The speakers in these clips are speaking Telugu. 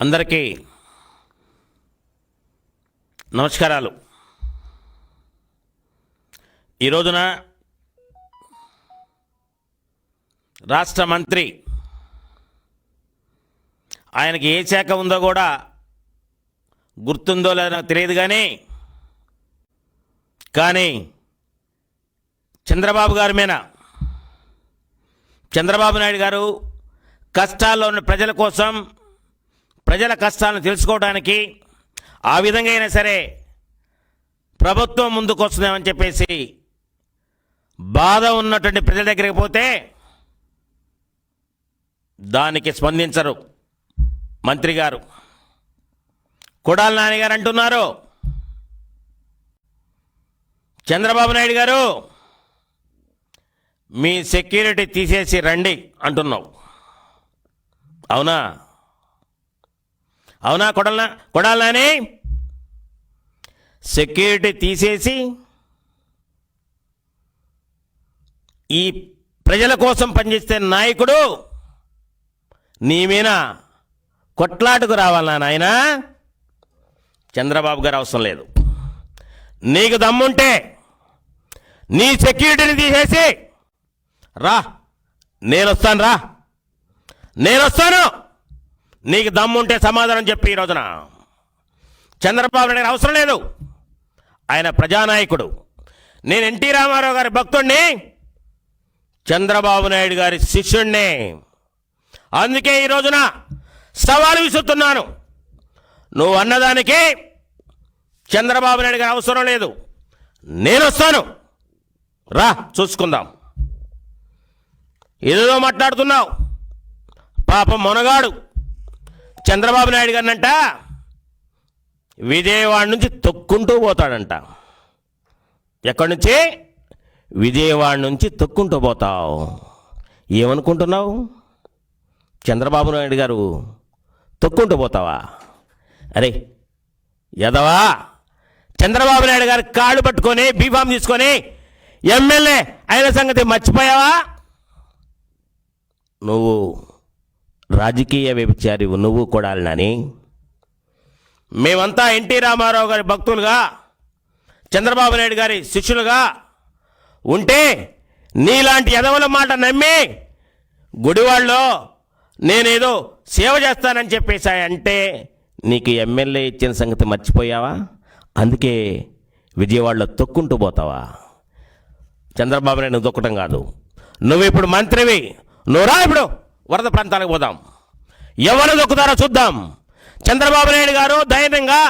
అందరికీ నమస్కారాలు. ఈ రోజున రాష్ట్ర మంత్రి ఆయనకి ఏ శాఖ ఉందో కూడా గుర్తుందో లేదో తెలియదు కానీ కానీ చంద్రబాబు గారి మీద చంద్రబాబు నాయుడు గారు కష్టాల్లో ఉన్న ప్రజల కోసం ప్రజల కష్టాలను తెలుసుకోవడానికి ఆ విధంగా అయినా సరే ప్రభుత్వం ముందుకొస్తుందేమని చెప్పేసి బాధ ఉన్నటువంటి ప్రజల దగ్గరికి పోతే దానికి స్పందించరు. మంత్రి గారు. కొడాల నాన్నగారు అంటున్నారు. చంద్రబాబు నాయుడు గారు మీ సెక్యూరిటీ తీసేసి రండి అంటున్నావు. అవునా? అవునా కొడాల కొడాల సెక్యూరిటీ తీసేసి ఈ ప్రజల కోసం పనిచేసే నాయకుడు నీ మీద కొట్లాటకు రావాలా నాయన చంద్రబాబు గారు అవసరం లేదు. నీకు దమ్ముంటే నీ సెక్యూరిటీని తీసేసి రా. నేను వస్తాను రా. నేను వస్తాను నీకు దమ్ముంటే సమాధానం చెప్పి ఈ రోజున. చంద్రబాబు నాయుడు అవసరం లేదు. ఆయన ప్రజానాయకుడు. నేను ఎన్టీ రామారావు గారి భక్తుడిని చంద్రబాబు నాయుడు గారి శిష్యుణ్ణి. అందుకే ఈ రోజున సవాలు విసురుతున్నాను. నువ్వు అన్నదానికి చంద్రబాబు నాయుడు గారి అవసరం లేదు. నేను వస్తాను. రా చూసుకుందాం. ఏదో మాట్లాడుతున్నావు. పాపం మొనగాడు. చంద్రబాబు నాయుడు గారినంట. విజయవాడ నుంచి తొక్కుంటూ పోతాడంట. ఎక్కడి నుంచి? విజయవాడ నుంచి తొక్కుంటూ పోతావు. ఏమనుకుంటున్నావు? చంద్రబాబు నాయుడు గారు తొక్కుంటూ పోతావా? అరే యదవా చంద్రబాబు నాయుడు గారు కాళ్ళు పట్టుకొని బీఫామ్ తీసుకొని ఎమ్మెల్యే అయిన సంగతి మర్చిపోయావా? నువ్వు రాజకీయ వ్యభిచారి నువ్వు కొడాలని మేమంతా ఎన్టీ రామారావు గారి భక్తులుగా చంద్రబాబు నాయుడు గారి శిష్యులుగా ఉంటే నీలాంటి ఎదవల మాట నమ్మి గుడివాళ్ళలో నేనేదో సేవ చేస్తానని చెప్పేసాయి అంటే నీకు ఎమ్మెల్యే ఇచ్చిన సంగతి మర్చిపోయావా? అందుకే విజయవాడలో తొక్కుంటూ పోతావా? చంద్రబాబు నాయుడు దొక్కటం కాదు. నువ్వు ఇప్పుడు మంత్రివి. నువ్వు రా ఇప్పుడు. వరద ప్రాంతాలకు పోదాం. ఎవరు దొక్కుతారో చూద్దాం. చంద్రబాబు నాయుడు గారు ధైర్యంగా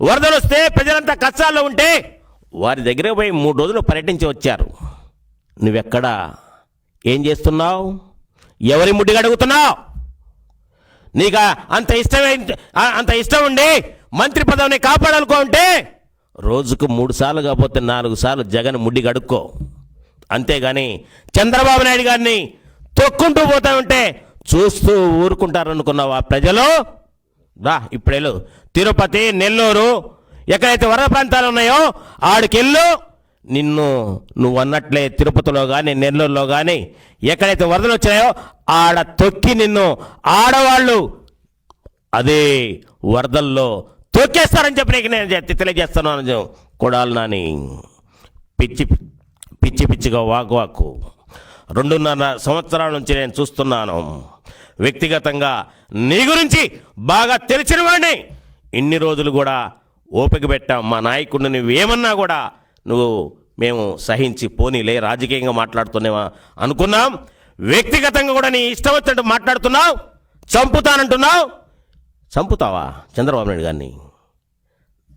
వరదలు వస్తే ప్రజలంతా కష్టాల్లో ఉంటే వారి దగ్గర పోయి మూడు రోజులు పర్యటించి వచ్చారు. నువ్వెక్కడ? ఏం చేస్తున్నావు? ఎవరి ముడ్డిగా అడుగుతున్నావు నీకు అంత ఇష్టమే అంత ఇష్టం ఉండి మంత్రి పదవిని కాపాడాలనుకుంటే రోజుకు మూడు సార్లు కాకపోతే నాలుగు సార్లు జగన్ ముడ్డి కడుక్కో. అంతేగాని చంద్రబాబు నాయుడు గారిని తొక్కుంటూ పోతా ఉంటే చూస్తూ ఊరుకుంటారనుకున్నావా ప్రజలు? రా ఇప్పుడెళ్ళు. తిరుపతి నెల్లూరు ఎక్కడైతే వరద ప్రాంతాలు ఉన్నాయో ఆడికెళ్ళు. నిన్ను నువ్వు అన్నట్లే తిరుపతిలో కానీ నెల్లూరులో కానీ ఎక్కడైతే వరదలు వచ్చాయో ఆడ తొక్కి నిన్ను ఆడవాళ్ళు అదే వరదల్లో తొక్కేస్తారని చెప్పి నీకు నేను చె- తెలియజేస్తున్నాను కొడాలి నాని. పిచ్చి పిచ్చి పిచ్చిగా వాకు వాకు రెండున్నర సంవత్సరాల నుంచి నేను చూస్తున్నాను. వ్యక్తిగతంగా నీ గురించి బాగా తెలిసిన వాడిని. ఇన్ని రోజులు కూడా ఓపిక పెట్టాం మా నాయకుడిని నువ్వు ఏమన్నా కూడా నువ్వు మేము సహించి పోనీలే రాజకీయంగా మాట్లాడుతున్నావా అనుకున్నాం. వ్యక్తిగతంగా కూడా నీ ఇష్టం వచ్చినట్టు మాట్లాడుతున్నావు. చంపుతానంటున్నావు. చంపుతావా చంద్రబాబు నాయుడు గారిని?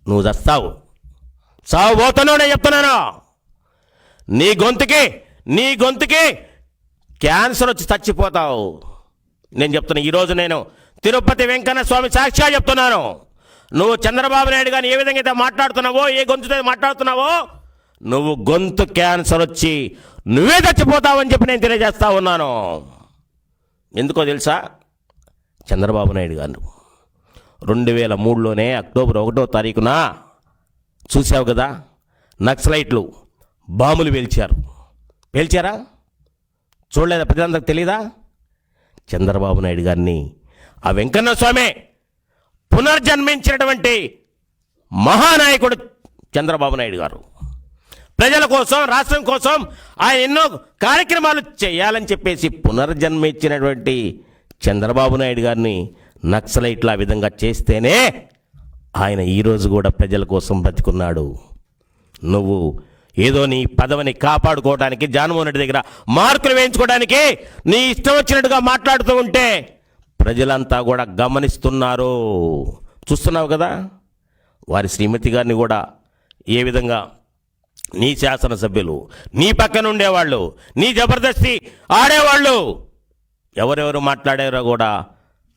నువ్వు చస్తావు. చావు పోతున్నావు నేను చెప్తున్నాను. నీ గొంతుకి నీ గొంతుకి క్యాన్సర్ వచ్చి చచ్చిపోతావు. నేను చెప్తున్నా ఈరోజు నేను తిరుపతి వెంకన్న స్వామి సాక్షిగా చెప్తున్నాను. నువ్వు చంద్రబాబు నాయుడు గారిని ఏ విధంగా అయితే మాట్లాడుతున్నావో ఏ గొంతుతో మాట్లాడుతున్నావో నువ్వు గొంతు క్యాన్సర్ వచ్చి నువ్వే చచ్చిపోతావని చెప్పి నేను తెలియజేస్తా ఉన్నాను. ఎందుకో తెలుసా? చంద్రబాబు నాయుడు గారు రెండు వేల మూడులోనే అక్టోబర్ ఒకటో తారీఖున చూసావు కదా నక్సలైట్లు బాంబులు పేల్చారు. పేల్చారా? చూడలేదా? ప్రజలందరికి తెలీదా? చంద్రబాబు నాయుడు గారిని ఆ వెంకన్న స్వామి పునర్జన్మించినటువంటి మహానాయకుడు చంద్రబాబు నాయుడు గారు. ప్రజల కోసం రాష్ట్రం కోసం ఆయన ఎన్నో కార్యక్రమాలు చేయాలని చెప్పేసి పునర్జన్మించినటువంటి చంద్రబాబు నాయుడు గారిని నక్సలైట్ల ఆ విధంగా చేస్తేనే ఆయన ఈరోజు కూడా ప్రజల కోసం బ్రతికున్నాడు. నువ్వు ఏదో నీ పదవిని కాపాడుకోవడానికి జగన్మోహన్ రెడ్డి దగ్గర మార్కులు వేయించుకోవడానికి నీ ఇష్టం వచ్చినట్టుగా మాట్లాడుతూ ఉంటే ప్రజలంతా కూడా గమనిస్తున్నారు. చూస్తున్నావు కదా? వారి శ్రీమతి గారిని కూడా ఏ విధంగా నీ శాసనసభ్యులు నీ పక్కన ఉండేవాళ్ళు నీ జబర్దస్తి ఆడేవాళ్ళు ఎవరెవరు మాట్లాడారో కూడా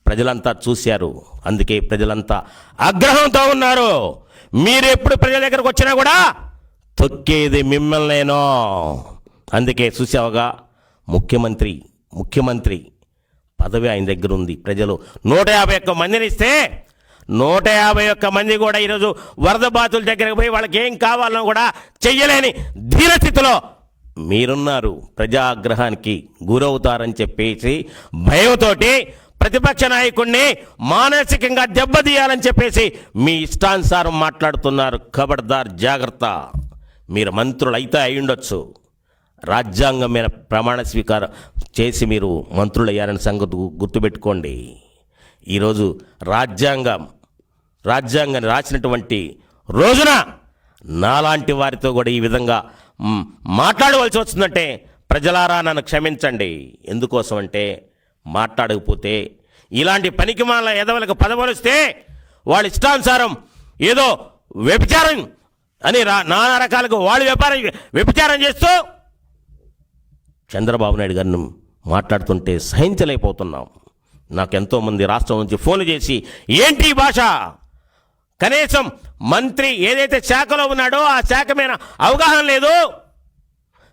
ప్రజలంతా చూశారు. అందుకే ప్రజలంతా ఆగ్రహంతో ఉన్నారు. మీరు ఎప్పుడు ప్రజల దగ్గరకు వచ్చినా కూడా తొక్కేది మిమ్మల్నేనో. అందుకే చూసావుగా ముఖ్యమంత్రి ముఖ్యమంత్రి పదవి ఆయన దగ్గర ఉంది ప్రజలు నూట యాభై ఒక్క మందిని ఇస్తే నూట యాభై ఒక్క మంది కూడా ఈరోజు వరద బాతుల దగ్గరకు పోయి వాళ్ళకి ఏం కావాలనో కూడా చెయ్యలేని ధీరస్థితిలో మీరున్నారు. ప్రజాగ్రహానికి గురవుతారని చెప్పేసి భయంతోటి ప్రతిపక్ష నాయకుడిని మానసికంగా దెబ్బతీయాలని చెప్పేసి మీ ఇష్టానుసారం మాట్లాడుతున్నారు. ఖబర్దార్ జాగ్రత్త. మీరు మంత్రులు అయితే అయి ఉండొచ్చు. రాజ్యాంగం మీద ప్రమాణ స్వీకారం చేసి మీరు మంత్రులయ్యారని సంగతి గుర్తుపెట్టుకోండి. ఈరోజు రాజ్యాంగం రాజ్యాంగాన్ని రాసినటువంటి రోజున నాలాంటి వారితో కూడా ఈ విధంగా మాట్లాడవలసి వస్తుందంటే ప్రజలారా నన్ను క్షమించండి. ఎందుకోసం అంటే మాట్లాడకపోతే ఇలాంటి పనికి మాల ఎదవలకు పదవలిస్తే వాళ్ళ ఇష్టానుసారం ఏదో వ్యభిచారం అని రా నానా రకాలుగా వాళ్ళు వ్యాపారం వ్యభిచారం చేస్తూ చంద్రబాబు నాయుడు గారిని మాట్లాడుతుంటే సహించలేకపోతున్నాం. నాకు ఎంతోమంది రాష్ట్రం నుంచి ఫోన్లు చేసి ఏంటి భాష? కనీసం మంత్రి ఏదైతే శాఖలో ఉన్నాడో ఆ శాఖ మీద అవగాహన లేదు.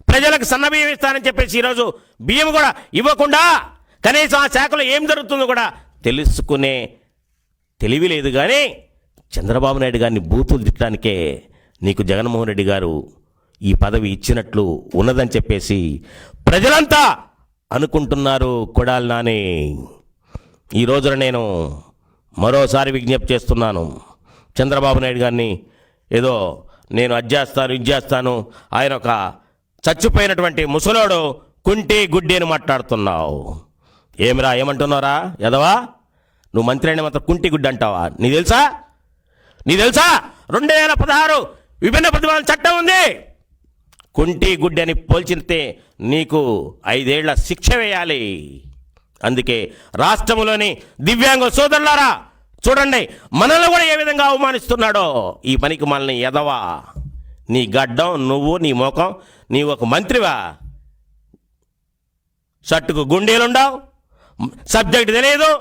ప్రజలకు సన్నబియ్యం ఇస్తానని చెప్పేసి ఈరోజు బియ్యం కూడా ఇవ్వకుండా కనీసం ఆ శాఖలో ఏం జరుగుతుందో కూడా తెలుసుకునే తెలివి లేదు. కానీ చంద్రబాబు నాయుడు గారిని బూతులు తిట్టడానికే నీకు జగన్మోహన్ రెడ్డి గారు ఈ పదవి ఇచ్చినట్లు ఉన్నదని చెప్పేసి ప్రజలంతా అనుకుంటున్నారు కొడాలి నాని ఈ రోజున నేను మరోసారి విజ్ఞప్తి చేస్తున్నాను. చంద్రబాబు నాయుడు గారిని ఏదో నేను అది చేస్తాను ఇది చేస్తాను ఆయన ఒక చచ్చిపోయినటువంటి ముసలోడు కుంటి గుడ్డి అని మాట్లాడుతున్నావు. ఏమిరా ఏమంటున్నారా ఎదవా నువ్వు మంత్రి అయిన మాత్రం కుంటి గుడ్డి అంటావా? నీ తెలుసా? నీ తెలుసా? రెండు వేల పదహారు విభిన్న ప్రతిపాదన చట్టం ఉంది. కుంటి గుడ్డని పోల్చితే నీకు ఐదేళ్ళ శిక్ష వేయాలి. అందుకే రాష్ట్రంలోని దివ్యాంగ సోదరులారా చూడండి మనల్ని కూడా ఏ విధంగా అవమానిస్తున్నాడో ఈ పనికి మనల్ని ఎదవా. నీ గడ్డం నువ్వు నీ ముఖం నీ ఒక మంత్రివా? షర్టుకు గుండీలుండవు? సబ్జెక్ట్ తెలియదు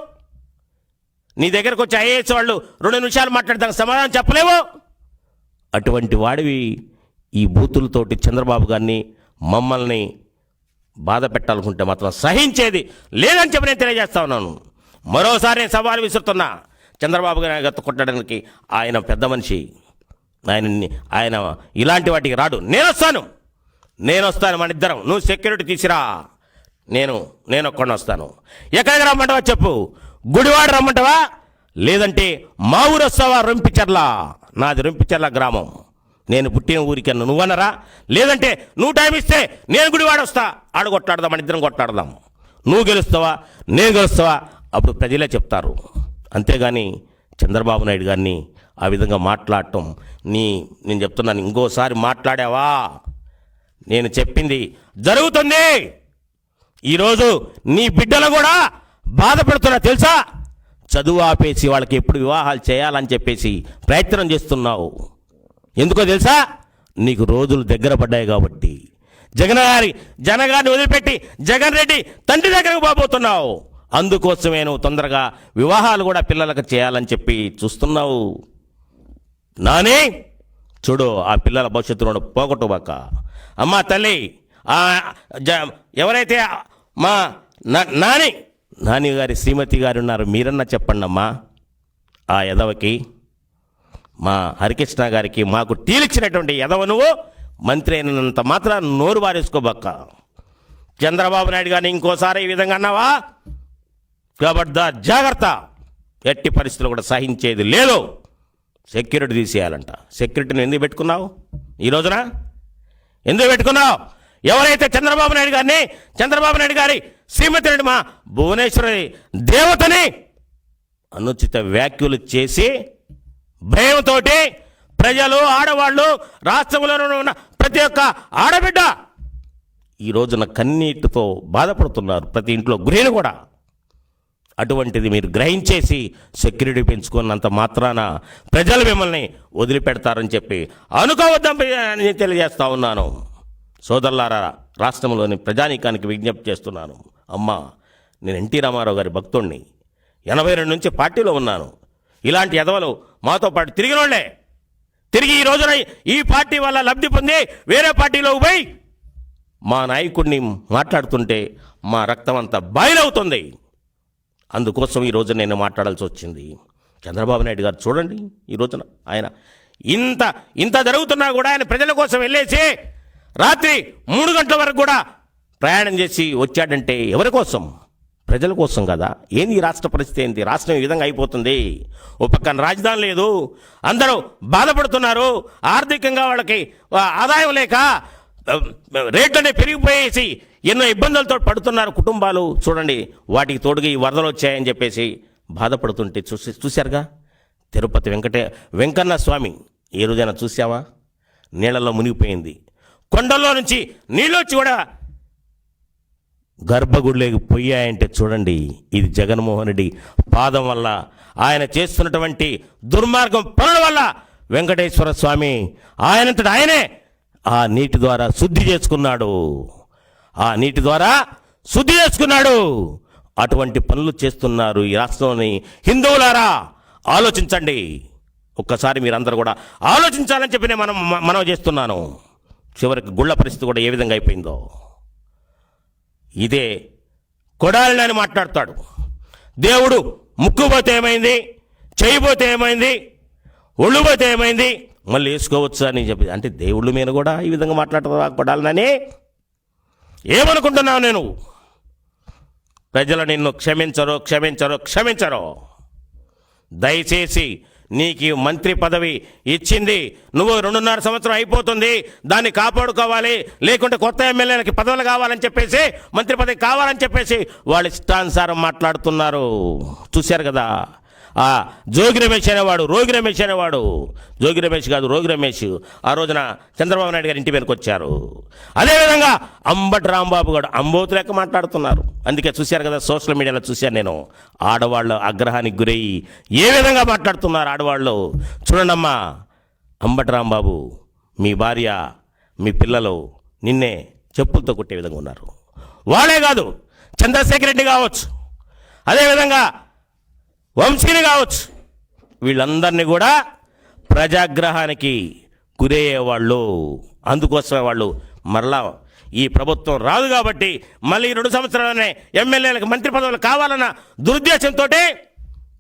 నీ దగ్గరకు వచ్చి ఐఏఎస్ వాళ్ళు రెండు నిమిషాలు మాట్లాడతాను సమాధానం చెప్పలేవు? అటువంటి వాడివి ఈ బూతులతోటి చంద్రబాబు గారిని మమ్మల్ని బాధ పెట్టాలనుకుంటే మాత్రం సహించేది లేదని చెప్పి నేను తెలియజేస్తా ఉన్నాను. మరోసారి నేను సవాలు విసురుతున్నా. చంద్రబాబు గారి గత కొట్టడానికి ఆయన పెద్ద మనిషి. ఆయన ఆయన ఇలాంటి వాటికి రాడు. నేను వస్తాను నేను వస్తాను మన ఇద్దరం. నువ్వు సెక్యూరిటీ తీసిరా. నేను నేను ఒక్కడిని వస్తాను. ఎక్కడికి రమ్మంటావా చెప్పు. గుడివాడ రమ్మంటావా? లేదంటే మా ఊరు వస్తావా? రంపించర్లా. నాది రెంపిచెర్ల గ్రామం. నేను పుట్టిన ఊరికి అన్న నువ్వనరా? లేదంటే నువ్వు టైం ఇస్తే నేను గుడి వాడొస్తా ఆడ కొట్లాడదాం మన ఇద్దరం కొట్లాడదాం. నువ్వు గెలుస్తావా? నేను గెలుస్తావా? అప్పుడు ప్రజలే చెప్తారు. అంతేగాని చంద్రబాబు నాయుడు గారిని ఆ విధంగా మాట్లాడటం నీ నేను చెప్తున్నాను ఇంకోసారి మాట్లాడావా? నేను చెప్పింది జరుగుతుంది. ఈరోజు నీ బిడ్డలు కూడా బాధపడుతున్నా తెలుసా? చదువు ఆపేసి వాళ్ళకి ఎప్పుడు వివాహాలు చేయాలని చెప్పేసి ప్రయత్నం చేస్తున్నావు. ఎందుకో తెలుసా? నీకు రోజులు దగ్గర పడ్డాయి కాబట్టి. జగన్ గారి జనగారిని వదిలిపెట్టి జగన్ రెడ్డి తండ్రి దగ్గరకు పోబోతున్నావు. అందుకోసమే నువ్వు తొందరగా వివాహాలు కూడా పిల్లలకు చేయాలని చెప్పి చూస్తున్నావు. నానే చూడు ఆ పిల్లల భవిష్యత్తులో పోగొట్టుబాక అమ్మా తల్లి జ- ఎవరైతే మా నా- నాని నాని గారి శ్రీమతి గారు ఉన్నారు. మీరన్నా చెప్పండమ్మా. ఆ ఎదవకి మా హరికృష్ణ గారికి మాకు టీలిచ్చినటువంటి ఎదవ నువ్వు. మంత్రి అయినంత మాత్రం నోరు వారేసుకోబక్క. చంద్రబాబు నాయుడు గారిని ఇంకోసారి ఈ విధంగా అన్నావా? కాబట్టి జాగ్రత్త. ఎట్టి పరిస్థితులు కూడా సహించేది లేదు. సెక్యూరిటీ తీసేయాలంట. సెక్యూరిటీని ఎందుకు పెట్టుకున్నావు? ఈ రోజున? ఎందుకు పెట్టుకున్నావు? ఎవరైతే చంద్రబాబు నాయుడు గారిని చంద్రబాబు నాయుడు గారి శ్రీమతి రెడ్డి మా భువనేశ్వరి దేవతని అనుచిత వ్యాఖ్యలు చేసి భయంతోటి ప్రజలు ఆడవాళ్ళు రాష్ట్రంలో ఉన్న ప్రతి ఒక్క ఆడబిడ్డ ఈ రోజున కన్నీటితో బాధపడుతున్నారు ప్రతి ఇంట్లో గృహిణి కూడా. అటువంటిది మీరు గ్రహించేసి సెక్యూరిటీ పెంచుకున్నంత మాత్రాన ప్రజలు మిమ్మల్ని వదిలిపెడతారని చెప్పి అనుకోవద్దని నేను తెలియజేస్తా ఉన్నాను. సోదరులారా రాష్ట్రంలోని ప్రజానీకానికి విజ్ఞప్తి చేస్తున్నాను. అమ్మా నేను ఎన్టీ రామారావు గారి భక్తుణ్ణి. ఎనభై రెండు నుంచి పార్టీలో ఉన్నాను. ఇలాంటి ఎదవలు మాతో పాటు తిరిగినోళ్ళే. తిరిగి ఈ రోజున ఈ పార్టీ వల్ల లబ్ధి పొంది వేరే పార్టీలోకి పోయి మా నాయకుడిని మాట్లాడుతుంటే మా రక్తం అంతా బయలవుతుంది. అందుకోసం ఈ నేను మాట్లాడాల్సి వచ్చింది. చంద్రబాబు నాయుడు గారు చూడండి ఈ రోజున ఆయన. ఇంత ఇంత జరుగుతున్నా కూడా ఆయన ప్రజల కోసం వెళ్ళేసి రాత్రి మూడు గంటల వరకు కూడా ప్రయాణం చేసి వచ్చాడంటే ఎవరి కోసం? ప్రజల కోసం కదా. ఏంది ఈ రాష్ట్ర పరిస్థితి ఏంటి రాష్ట్రం ఈ విధంగా అయిపోతుంది. ఓ పక్కన రాజధాని లేదు. అందరూ బాధపడుతున్నారు. ఆర్థికంగా వాళ్ళకి ఆదాయం లేక రేట్లు రేట్లనే పెరిగిపోయేసి ఎన్నో ఇబ్బందులతో పడుతున్నారు కుటుంబాలు. చూడండి వాటికి తోడుగా ఈ వరదలు వచ్చాయని చెప్పేసి బాధపడుతుంటే చూసి చూశారుగా? తిరుపతి వెంకటే వెంకన్న స్వామి ఏ రోజైనా చూసావా నీళ్ళలో మునిగిపోయింది. కొండల్లో నుంచి నీళ్ళొచ్చి కూడా గర్భగుడిలోకి పోయాయంటే చూడండి ఇది జగన్మోహన్ రెడ్డి పాదం వల్ల ఆయన చేస్తున్నటువంటి దుర్మార్గం పనుల వల్ల వెంకటేశ్వర స్వామి ఆయనంతట ఆయనే ఆ నీటి ద్వారా శుద్ధి చేసుకున్నాడు. ఆ నీటి ద్వారా శుద్ధి చేసుకున్నాడు. అటువంటి పనులు చేస్తున్నారు ఈ రాష్ట్రంలోని హిందువులారా. ఆలోచించండి. ఒక్కసారి మీరందరూ కూడా ఆలోచించాలని చెప్పి నేను మనం మనం చేస్తున్నాను. చివరికి గుళ్ళ పరిస్థితి కూడా ఏ విధంగా అయిపోయిందో? ఇదే కొడాలని అని మాట్లాడతాడు. దేవుడు ముక్కుపోతే ఏమైంది? చేయబోతే ఏమైంది? ఒళ్ళుపోతే ఏమైంది? మళ్ళీ వేసుకోవచ్చు అని చెప్పి అంటే దేవుళ్ళ మీద కూడా ఈ విధంగా మాట్లాడుతున్నా కొడాలని ఏమనుకుంటున్నావు నేను? ప్రజలు నిన్ను క్షమించరు క్షమించరు క్షమించరు. దయచేసి నీకు మంత్రి పదవి ఇచ్చింది. నువ్వు రెండున్నర సంవత్సరం అయిపోతుంది. దాన్ని కాపాడుకోవాలి. లేకుంటే కొత్త ఎమ్మెల్యేలకి పదవులు కావాలని చెప్పేసి మంత్రి పదవి కావాలని చెప్పేసి వాళ్ళు ఇష్టానుసారం మాట్లాడుతున్నారు. చూశారు కదా? ఆ జోగి రమేష్ అనేవాడు రోగి రమేష్ అనేవాడు. జోగి రమేష్ కాదు రోగి రమేష్. ఆ రోజున చంద్రబాబు నాయుడు గారి ఇంటి మీదకి వచ్చారు. అదేవిధంగా అంబటి రాంబాబు గారు అంబోతు లెక్క మాట్లాడుతున్నారు. అందుకే చూశారు కదా సోషల్ మీడియాలో చూశాను నేను. ఆడవాళ్ళు ఆగ్రహానికి గురయ్యి ఏ విధంగా మాట్లాడుతున్నారు ఆడవాళ్ళు? చూడండమ్మా అంబటి రాంబాబు మీ భార్య మీ పిల్లలు నిన్నే చెప్పులతో కొట్టే విధంగా ఉన్నారు. వాళ్ళే కాదు చంద్రశేఖర్ రెడ్డి కావచ్చు. అదేవిధంగా వంశీని కావచ్చు. వీళ్ళందరినీ కూడా ప్రజాగ్రహానికి గురయ్యేవాళ్ళు. అందుకోసమే వాళ్ళు మరలా ఈ ప్రభుత్వం రాదు కాబట్టి మళ్ళీ ఈ రెండు సంవత్సరాలనే ఎమ్మెల్యేలకు మంత్రి పదవులు కావాలన్న దురుద్దేశంతో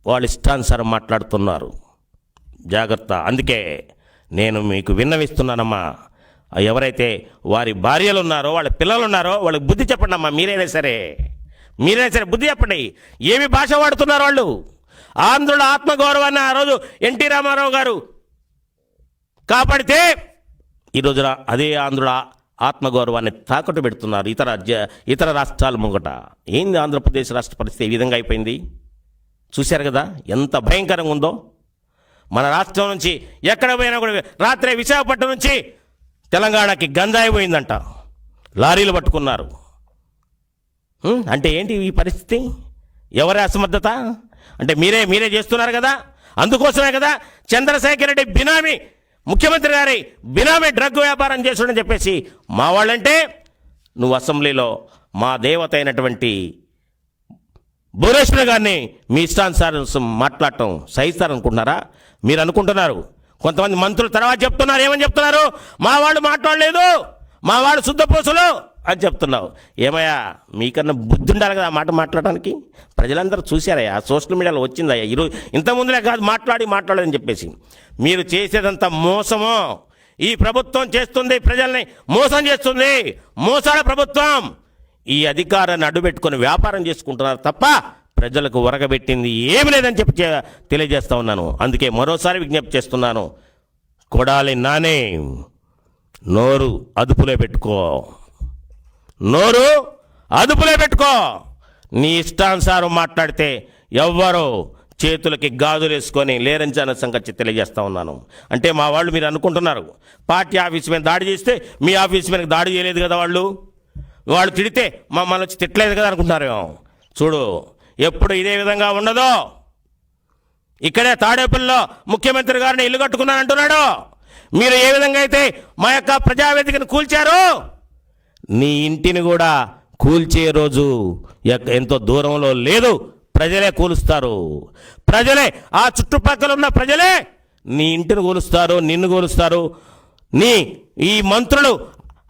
వాళ్ళు ఇష్టానుసారం మాట్లాడుతున్నారు. జాగ్రత్త. అందుకే నేను మీకు విన్నవిస్తున్నానమ్మా. ఎవరైతే వారి భార్యలు ఉన్నారో వాళ్ళ పిల్లలు ఉన్నారో వాళ్ళకి బుద్ధి చెప్పండి అమ్మా మీరైనా సరే మీరైనా సరే బుద్ధి చెప్పండి. ఏమి భాష వాడుతున్నారు వాళ్ళు? ఆంధ్రుల ఆత్మగౌరవాన్ని ఆ రోజు ఎన్టీ రామారావు గారు కాపాడితే ఈ రోజున అదే ఆంధ్రుల ఆత్మగౌరవాన్ని తాకట్టు పెడుతున్నారు ఇతర జ- ఇతర రాష్ట్రాల ముంగట. ఏంది ఆంధ్రప్రదేశ్ రాష్ట్ర పరిస్థితి ఈ విధంగా అయిపోయింది? చూశారు కదా ఎంత భయంకరంగా ఉందో. మన రాష్ట్రం నుంచి ఎక్కడ పోయినా కూడా రాత్రి విశాఖపట్నం నుంచి తెలంగాణకి గంజాయి పోయిందంట. లారీలు పట్టుకున్నారు. అంటే ఏంటి ఈ పరిస్థితి? ఎవరి అసమర్థత? అంటే మీరే మీరే చేస్తున్నారు కదా? అందుకోసమే కదా చంద్రశేఖర్ రెడ్డి బినామీ ముఖ్యమంత్రి గారి బినామీ డ్రగ్ వ్యాపారం చేస్తుండని చెప్పేసి మా వాళ్ళంటే నువ్వు అసెంబ్లీలో మా దేవత అయినటువంటి భువనేశ్వర్ గారిని మీ ఇష్టానుసారం మాట్లాడటం సహిస్తారనుకుంటున్నారా మీరు అనుకుంటున్నారు. కొంతమంది మంత్రులు తర్వాత చెప్తున్నారు ఏమని చెప్తున్నారు? మా వాళ్ళు మాట్లాడలేదు. మా వాళ్ళు శుద్ధపూసలు అని చెప్తున్నావు. ఏమయ్యా మీకన్నా బుద్ధి ఉండాలి కదా ఆ మాట మాట్లాడడానికి ప్రజలందరూ చూశారయ్యా సోషల్ మీడియాలో వచ్చిందయ్యా. ఈరోజు ఇంతకుముందులే కాదు మాట్లాడి మాట్లాడని చెప్పేసి. మీరు చేసేదంతా మోసమో ఈ ప్రభుత్వం చేస్తుంది ప్రజల్ని మోసం చేస్తుంది. మోసాల ప్రభుత్వం. ఈ అధికారాన్ని అడ్డుపెట్టుకొని వ్యాపారం చేసుకుంటున్నారు తప్ప ప్రజలకు ఉరగబెట్టింది ఏమి లేదని చెప్పి తెలియజేస్తా ఉన్నాను. అందుకే మరోసారి విజ్ఞప్తి చేస్తున్నాను. కొడాలి నానే నోరు అదుపులో పెట్టుకో. నోరు అదుపులో పెట్టుకో. నీ ఇష్టానుసారం మాట్లాడితే ఎవ్వరు చేతులకి గాజులు వేసుకొని లేరంచన్న సంగతి తెలియజేస్తా ఉన్నాను. అంటే మా వాళ్ళు మీరు అనుకుంటున్నారు. పార్టీ ఆఫీస్ మీద దాడి చేస్తే మీ ఆఫీస్ మీద దాడి చేయలేదు కదా వాళ్ళు? వాళ్ళు తిడితే మమ్మల్ని వచ్చి తిట్టలేదు కదా అనుకుంటున్నారు. చూడు ఎప్పుడు ఇదే విధంగా ఉండదు. ఇక్కడే తాడేపల్లిలో ముఖ్యమంత్రి గారిని ఇల్లు కట్టుకున్నానంటున్నాడు. మీరు ఏ విధంగా అయితే మా యొక్క ప్రజావేదికను కూల్చారు నీ ఇంటిని కూడా కూల్చే రోజు ఎంతో దూరంలో లేదు. ప్రజలే కూలుస్తారు. ప్రజలే ఆ చుట్టుపక్కల ఉన్న ప్రజలే నీ ఇంటిని కూలుస్తారు నిన్ను కూలుస్తారు. నీ ఈ మంత్రులు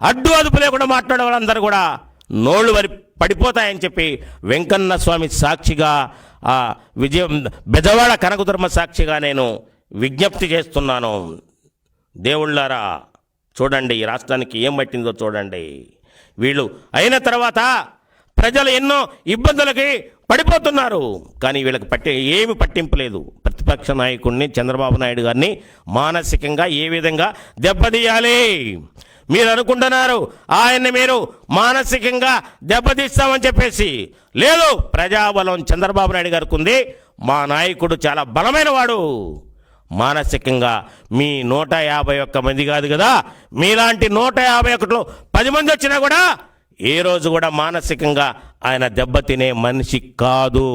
అడ్డు అదుపు లేకుండా మాట్లాడే వాళ్ళందరూ కూడా నోళ్ళు వరి పడిపోతాయని చెప్పి వెంకన్న స్వామి సాక్షిగా ఆ విజయం బెజవాడ కనకదుర్మ సాక్షిగా నేను విజ్ఞప్తి చేస్తున్నాను. దేవుళ్ళారా చూడండి ఈ రాష్ట్రానికి ఏం పట్టిందో చూడండి. వీళ్ళు అయిన తర్వాత ప్రజలు ఎన్నో ఇబ్బందులకి పడిపోతున్నారు. కానీ వీళ్ళకి పట్టి ఏమి పట్టింపు లేదు. ప్రతిపక్ష నాయకుడిని చంద్రబాబు నాయుడు గారిని మానసికంగా ఏ విధంగా దెబ్బతీయాలి? మీరు అనుకుంటున్నారు ఆయన్ని మీరు మానసికంగా దెబ్బతీస్తామని చెప్పేసి. లేదు ప్రజాబలం చంద్రబాబు నాయుడు గారికి ఉంది. మా నాయకుడు చాలా బలమైన వాడు మానసికంగా మీ నూట యాభై ఒక్క మంది కాదు కదా? మీలాంటి నూట యాభై ఒకటిలో పది మంది వచ్చినా కూడా ఏ రోజు కూడా మానసికంగా ఆయన దెబ్బతినే మనిషి కాదు.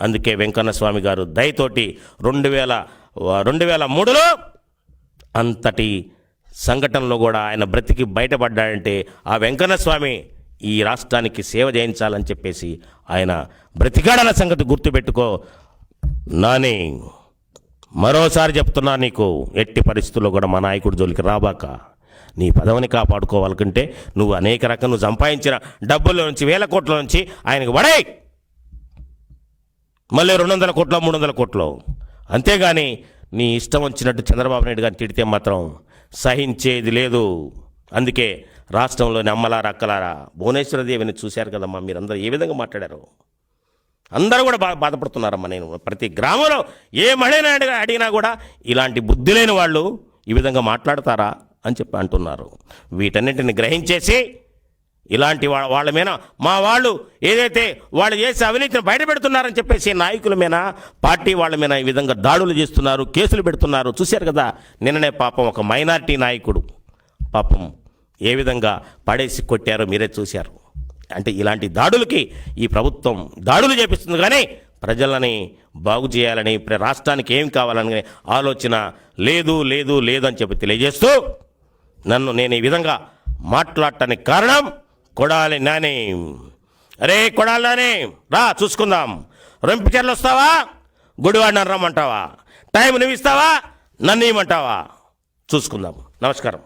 అందుకే వెంకన్న స్వామి గారు దయతోటి రెండు వేల రెండు వేల మూడులో అంతటి సంఘటనలో కూడా ఆయన బ్రతికి బయటపడ్డాడంటే ఆ వెంకన్న స్వామి ఈ రాష్ట్రానికి సేవ చేయించాలని చెప్పేసి ఆయన బ్రతికాడన్న సంగతి గుర్తుపెట్టుకో. నాని. మరోసారి చెప్తున్నా నీకు ఎట్టి పరిస్థితుల్లో కూడా మా నాయకుడి జోలికి రాబాక. నీ పదవిని కాపాడుకోవాలకుంటే నువ్వు అనేక రకం నువ్వు సంపాదించిన డబ్బుల నుంచి వేల కోట్ల నుంచి ఆయనకు వడే మళ్ళీ రెండు వందల కోట్లు మూడు వందల కోట్లు. అంతేగాని నీ ఇష్టం వచ్చినట్టు చంద్రబాబు నాయుడు గారిని తిడితే మాత్రం సహించేది లేదు. అందుకే రాష్ట్రంలోని అమ్మలారా అక్కలారా భువనేశ్వర దేవిని చూశారు కదమ్మా మీరందరూ ఏ విధంగా మాట్లాడారు? అందరూ కూడా బా బాధపడుతున్నారమ్మా నేను. ప్రతి గ్రామంలో ఏ మహిళ అడిగినా కూడా ఇలాంటి బుద్ధి లేని వాళ్ళు ఈ విధంగా మాట్లాడతారా అని చెప్పి అంటున్నారు. వీటన్నిటిని గ్రహించేసి ఇలాంటి వా- వాళ్ళ మీద మా వాళ్ళు ఏదైతే వాళ్ళు చేసే అవినీతిని బయటపెడుతున్నారని చెప్పేసి నాయకుల మీద పార్టీ వాళ్ళ మీద ఈ విధంగా దాడులు చేస్తున్నారు కేసులు పెడుతున్నారు. చూశారు కదా నిన్ననే పాపం ఒక మైనారిటీ నాయకుడు పాపం ఏ విధంగా పడేసి కొట్టారో మీరే చూశారు. అంటే ఇలాంటి దాడులకి ఈ ప్రభుత్వం దాడులు చేపిస్తుంది కానీ ప్రజలని బాగు చేయాలని ప్ర- రాష్ట్రానికి ఏం కావాలని ఆలోచన లేదు లేదు లేదు అని చెప్పి తెలియజేస్తూ నన్ను నేను ఈ విధంగా మాట్లాడటానికి కారణం కొడాలి నాని. అరే కొడాలి నాని రా చూసుకుందాం. రొంపిచర్లు వస్తావా? గుడివాడిని రమ్మంటావా? టైం నువ్వు ఇస్తావా నన్ను ఇవ్వమంటావా? చూసుకుందాం. నమస్కారం.